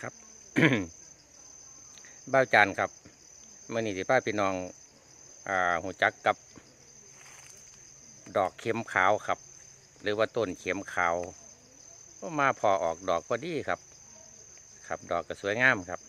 ครับบ้าจานครับเมื่อนี้ที่ป้าพี่น้องอ่าหูจักกับ ดอกเข็มขาวครับ หรือว่าต้นเข็มขาวก็มาพอออกดอกพอดีครับ ครับดอกก็สวยงามครับ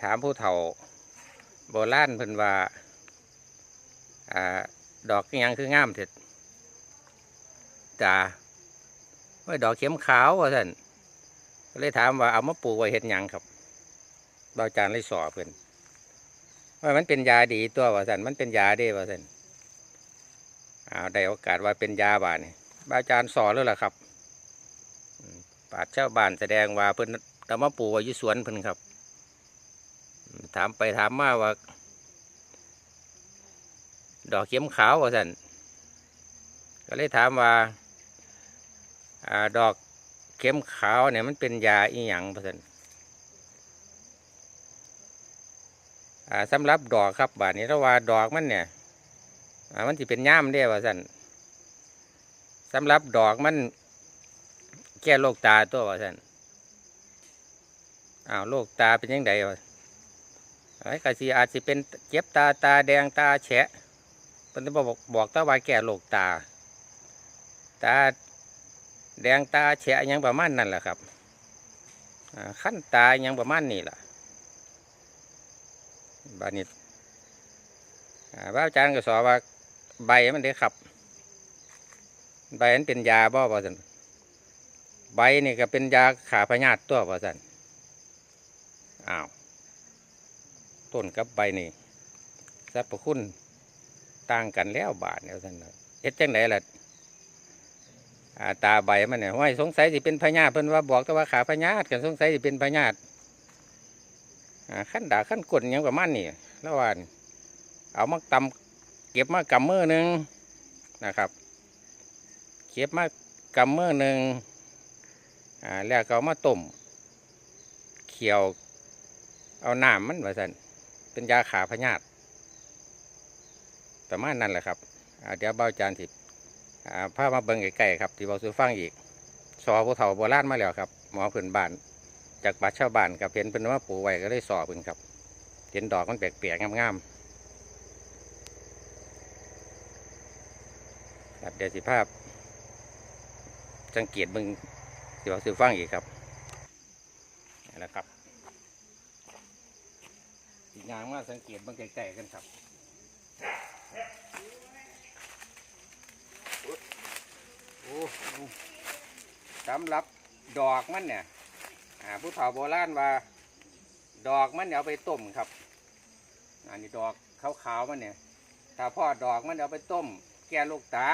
ถามผู้เฒ่าโบราณเพิ่นว่าอ่าดอกยังคืองามเถิดจ้าว่าดอกเข็มขาวว่าท่าน เลยถามว่าเอามาปลูกไว้เฮ็ดหยังครับบาจานเลยสอเพิ่อนว่ามันเป็นยาดีตัวว่าท่านมันเป็นยาเด้ว่าท่านอ้าวได้โอกาสว่าเป็นยาบานี่บาจานสอแล้วล่ะครับปาดเจ้าบ้านแสดงว่าเพิ่อนเอามาปลูกไว้ยู่สวนเพิ่อนครับ ถามไปถามมาว่า ดอกเข็มขาวว่าสันก็เลยถามว่าอ่าดอก เข็มขาวเนี่ยมันเป็นยาอีหยังว่าสันอ่าสำหรับดอกครับบาดนี้ถ้าว่าดอกมันเนี่ยอ่ามันจะเป็นย่ามได้ว่าสันสำหรับดอกมัน แก้โรคตาตัวว่าสันอ้าวโรคตาเป็นยังไงวะไอ้กะสีอาจจะเป็นเจ็บตาตาแดงตาแฉะเพิ่นบอกบอกตาว่าแก่โรคตา ตา แดงตาแฉะยังประมาณนั่นแหละครับขั้นตายังประมาณนี้ล่ะบานี้อ่าพระอาจารย์ก็สอนว่าใบมันเด้ครับ ใบมันเป็นยาบ่บ่สันใบนี่ก็เป็นยาขาพยาธิตัวบ่สันอ้าวต้นกับใบนี่สรรพคุณต่างกันแล้วบาทเนี่ยท่านเฮ็ดจังไหนล่ะ ตาใบมันเนี่ยห้อยสงสัยสิเป็นพญาเพิ่นว่าบอกแต่ว่าขาพญาติกันสงสัยสิเป็นพญาติอ่าขั้นด่าขั้นกดหยังประมาณนี้แล้วว่านี่เอามาตำเก็บมากำมือหนึ่งนะครับ เก็บมากำมือหนึ่งแล้วก็เอามาต้มเคี่ยว เอาน้ำมันว่าสันเป็นยาขาพญาตประมาณนั้นแหละครับเดี๋ยวเบ้าจานสิ พามาเบิ่งใกล้ๆครับ ที่เบาซื้อฟังอีกสอผู้เฒ่าโบราณมาแล้วครับ หมอพื้นบ้าน จากบัดชาวบ้านกับเห็นเป็นว่าปลูกไว้ก็เลยสอเพิ่นครับ เห็นดอกมันแปลกๆงามๆครับเดี๋ยวสิภาพ สังเกตเบิ่งที่เบาซื้อฟังอีกครับนี่แหละครับอย่างมาสังเกตเบิ่งใกล้ๆกันครับ สำหรับดอกมันเนี่ยผู้เฒ่าโบราณว่า ดอกมันเอาไปต้มครับอันนี้ดอกขาวๆมันเนี่ยถ้าพ่อดอกมันเอาไปต้ม แก้ลูกตา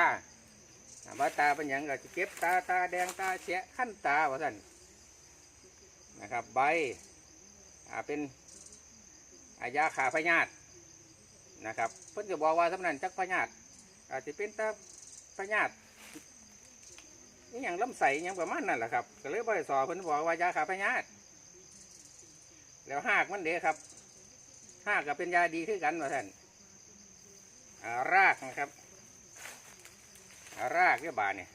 อ่าว่าตาเป็นหยังก็จะเก็บตาตาแดงตาเสียขั้นตาว่าท่านนะครับ ใบเป็นอายาขาพยาธินะครับ เพิ่นจะบอกว่าสำนันจักพยาธิอาจจะเป็นตาพยาธิ นี่อย่างลำใสอหย่างประมาณนั่นแหละครับก็เลยบริสอเพิ่นบอกว่ายาขาพยาธิแล้วหากมันเด้ครับหากก็เป็นยาดีคือกันว่าท่านารากนะครับารากเนี่ยบาดเนี่ย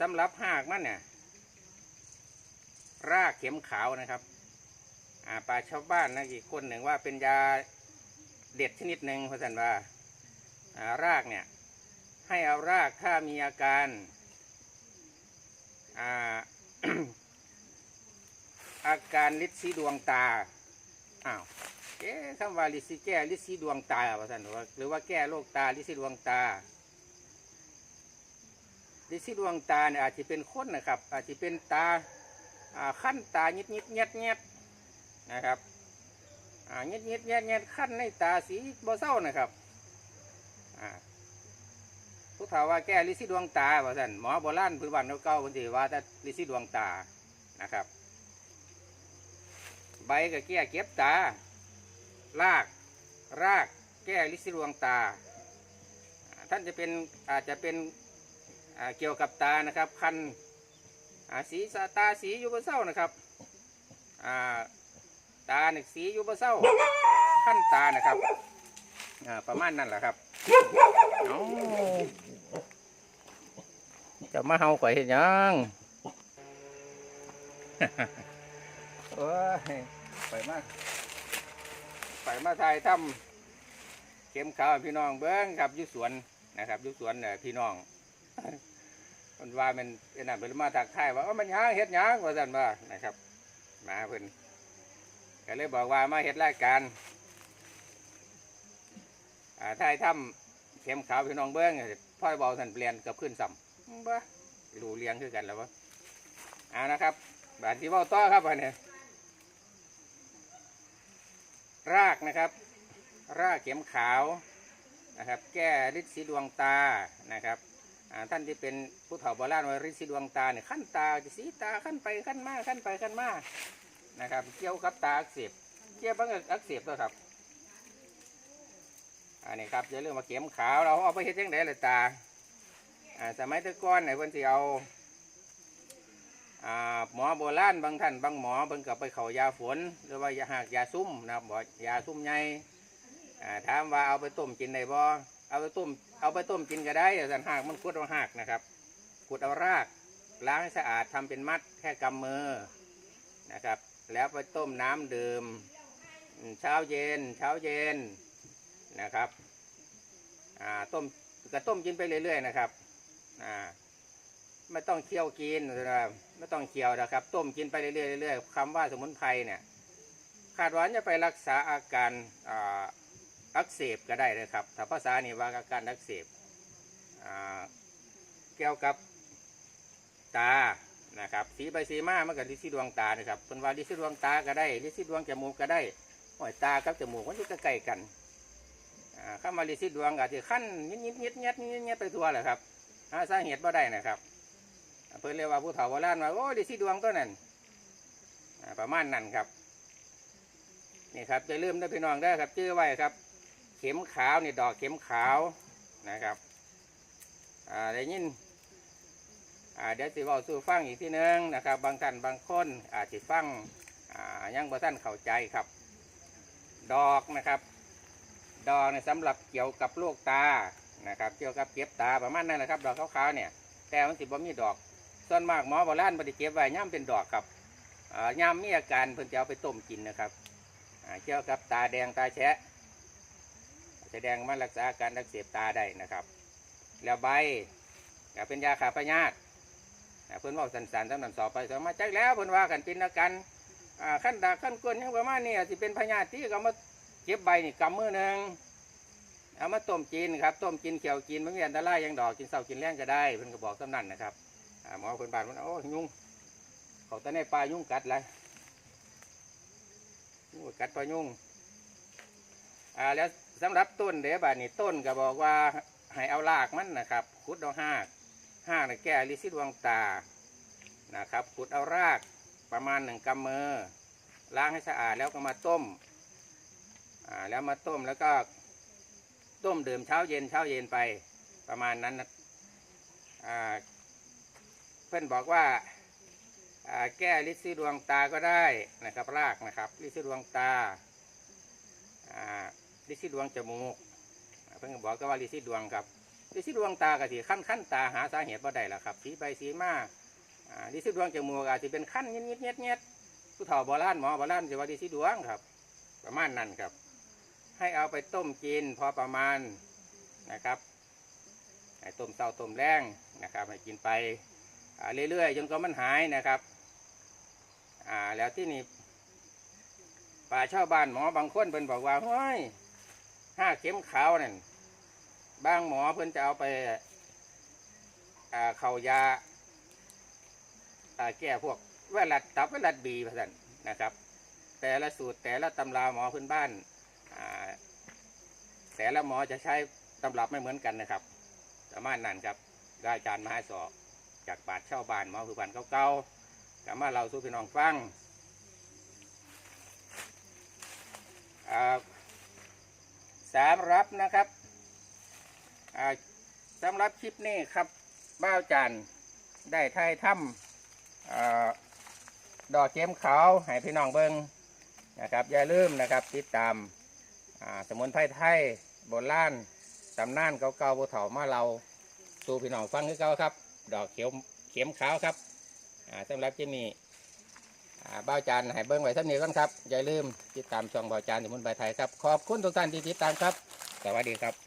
สำหรับหากมันเนี่ยรากเข็มขาวนะครับป่าชาวบ้านนะอีกคนหนึ่งว่าเป็นยาเด็ดชนิดหนึ่งเพราะท่านว่าอ่ารากเนี่ย ให้เอารากถ้ามีอาการอาอาการลิดสีดวงตา อ้าว เอ๊ะคำว่าลิดสีแก้ลิดสีดวงตาว่าท่านว่าหรือว่าแก้โรคตาลิดสีดวงตาลิดสีดวงตาเนี่ยอาจจะเป็นคนนะครับ อาจจะเป็นตาขั้นตายิดยิดเงียดเงียดนะครับเงียดเงียดเงียดเงียดขั้นในตาสีบ่เศร้านะครับ อ่า ผู้ถาว่าแก้ลิซิดวงตาว่าสันหมอโบราณพื้นบ้านเก่าๆพื้นที่ว่าแต่ลิซิดวงตานะครับ ใบก็แก้เก็บตา ราก รากแก้ลิซิดวงตา ท่านจะเป็นอาจจะเป็นเกี่ยวกับตานะครับ คันสีสาตาสีอยู่บนเส้านะครับาตาเนี่ยสีอยู่บนเส้าขั้นตานะครับประมาณนั้นแหละครับ จะมาเฮาข่อยเห็นยังโอ้ยไปมาไปมาถ่ายทำเข็มขาวพี่น้องเบิ้งครับยุสวนนะครับยุสวนเนี่ยพี่น้องมันว่ามันเป็นอันเป็นมาทักทายว่ามันหยังเฮ็ดหยังว่าซั่นว่านะครับ มาเพิ่นก็เลยบอกว่ามาเฮ็ดรายการ อ่าถ่ายทำเข็มขาวพี่น้องเบิ้งพ่อยเบาสันเปลี่ยนกับขึ้นซ้ำบ่รูเลี้ยงคือกันแล้ววะเอานะครับบาดที่เว้าต่อครับอันนี้รากนะครับ รากเข็มขาวนะครับ แก้ฤทธิ์สีดวงตานะครับท่านที่เป็นผู้เฒ่าโบราณว่าฤทธิ์สีดวงตาเนี่ยขั้นตาจะสีตาขั้นไปขั้นมาขั้นไปขั้นมานะครับ เกี่ยวกับตาอักเสบเกี่ยวกับอักเสบตัวครับ อันนี้ครับอย่าลืมมาเข็มขาวเราเอาไปเฮ็ดยังไงเลยตาอ่าสมัยตะก้อนเนี่ยเพิ่นสิเอาอ่าหมอโบราณบางท่านบางหมอเพิ่นก็ไปเขายาฝนหรือว่ายาหักยาซุ่มนะครับบอกยาซุ่มใหญ่อ่าถามว่าเอาไปต้มกินได้บ่เอาไปต้มเอาไปต้มกินก็ได้แต่สันหากมันขุดเอาหากนะครับขุดเอารากล้างให้สะอาดทำเป็นมัดแค่กำมือนะครับ แล้วไปต้มน้ำดื่มเช้าเย็น เช้าเย็น นะครับอ่าต้มก็ต้มกินไปเรื่อยๆนะครับอ่าไม่ต้องเคี่ยวกินนะครับไม่ต้องเคี่ยวนะครับ ต้มกินไปเรื่อยๆเรื่อยๆคำว่าสมุนไพรเนี่ยคาดหว่าจะไปรักษาอาการอ่าอักเสบก็ได้เลยครับถ้าภาษานี่ว่าอาการอักเสบอ่าเกี่ยวกับตานะครับสีใบสีมามันกับลิซิดวงตานะครับเป็นว่าลิซิดวงตาก็ได้ลิซิดวงจมูกก็ได้หอยตากับจมูกมันอยู่ใกล้ๆกัน ข้ามาลิซิดวงก็จะขั้นยิดยิดยิดยิดยิดยิดไปทั่วแหละครับหาสาเหตุบ่ได้นะครับ เพิ่นเรียกว่าผู้เฒ่าโบราณว่าโอ้ลิซิดวงตัวนั้นประมาณนั้นครับนี่ครับจะลืมได้พี่น้องได้ครับชื่อไว้ครับ เข็มขาวนี่ดอกเข็มขาวนะครับอ่าได้ยินอ่าเดี๋ยวสิเว้าสู่ฟังอีกทีหนึงนะครับ บางท่านบางคนอาจจะฟังอ่ายังบ่ท่านเข้าใจครับ ดอกนะครับ ดอกเนี่ยสำหรับเกี่ยวกับโรคตานะครับเกี่ยวกับเก็บตาประมาณนั้นแหละครับ ดอกขาวๆเนี่ย แต่มันสิบ่มีดอก ส่วนมากหมอโบราณบ่ได้เก็บไว้ย่ำเป็นดอกครับย่ำมีอาการเพิ่นจะเอาไปต้มกินนะครับเกี่ยวกับตาแดงตาแฉะแสดงมันรักษาอาการอักเสบตาได้นะครับ แล้วใบเป็นยาขาพยาธิอ่าเพิ่อนว่าสันสันสำนันสอบไปสอบมาจักแล้วเพิ่นว่ากันเป็นอาการขั้นดากขั้นก้นอยังประมาณนี้สิเป็นพยาธิที่ก็เอามา เก็บใบนี่กำมือหนึ่งเอามาต้มกินครับต้มกินเขียวกินไม่มีอันตรายยังดอกกินเสากินแรงก็ได้เพิ่นก็บอกสำนันนะครับหมอเพิ่นบานมันโอ้ยุ่งเขาแตะในปลายุ่งกัดเลยกัดปลายุงอ่าแล้วสำหรับต้นเดี๋ยวบาดนี้ต้นก็บอกว่าให้เอารากมันนะครับขุดเอาหากหากน่ะแก้ลิซิดวงตานะครับขุดเอารากประมาณหนึ่งกำมือล้างให้สะอาดแล้วก็มาต้ม แล้วมาต้มแล้วก็ต้มดื่มเช้าเย็นเช้าเย็นไปประมาณนั้นนะเพื่อนบอกว่าแก้ลิซิดวงตาก็ได้นะครับ รากนะครับลิซิดวงตาลิซิดวงจมูก เพิ่งบอกก็ว่าลิซิดวงครับลิซิดวงตากะสิขั้นขั้นตาหาสาเหตุบ่ได้ละครับสีไปสีมาลิซิดวงจมูกอาจจะเป็นขั้นเงี้ยเงี้ยเงี้ยผู้เฒ่าโบราณหมอโบราณจะว่าลิซิดวงครับ ประมาณนั้นครับ ให้เอาไปต้มกินพอประมาณนะครับให้ต้มเต้าต้มแรงนะครับให้กินไปเรื่อยๆจนกว่ามันหายนะครับอ่าแล้วที่นี่ป่าชาวบ้านหมอบางคนเพิ่นบอกว่าเฮ้ยห้าเข็มขาวนั่นบางหมอเพิ่นจะเอาไปเขายาแก้พวกเวลัดตับเวลัดบีพันนะครับ แต่ละสูตรแต่ละตำราหมอพื้นบ้าน อ่าและหมอจะใช้ตำรับไม่เหมือนกันนะครับประมาณนั้นครับได้อาจารย์มาให้สอบจากป่าชาบ้านหมอคือบ้านเก่าๆกลับมาเราสู่พี่น้องฟังสามรับนะครับสำหรับคลิปนี้ครับบ้าวจันได้ถ่ายถ้ำดอกเข็มขาวให้พี่น้องเบิงนะครับ อย่าลืมนะครับ ติดตาม สมุนไพรไทยโบราณตำนานเก่าๆโบเถามาเราสู่พี่น้องฟังคือเก่าครับ ดอกเขียวเข็มขาวครับสำหรับที่มีบ่าบ้าวจานหายเบิ้งไว้ท่านนี้ก่อนครับ อย่าลืมติดตามช่องบ้าวจานสมุนไพรไทยครับ ขอบคุณทุกท่านที่ติดตามครับ สวัสดีครับ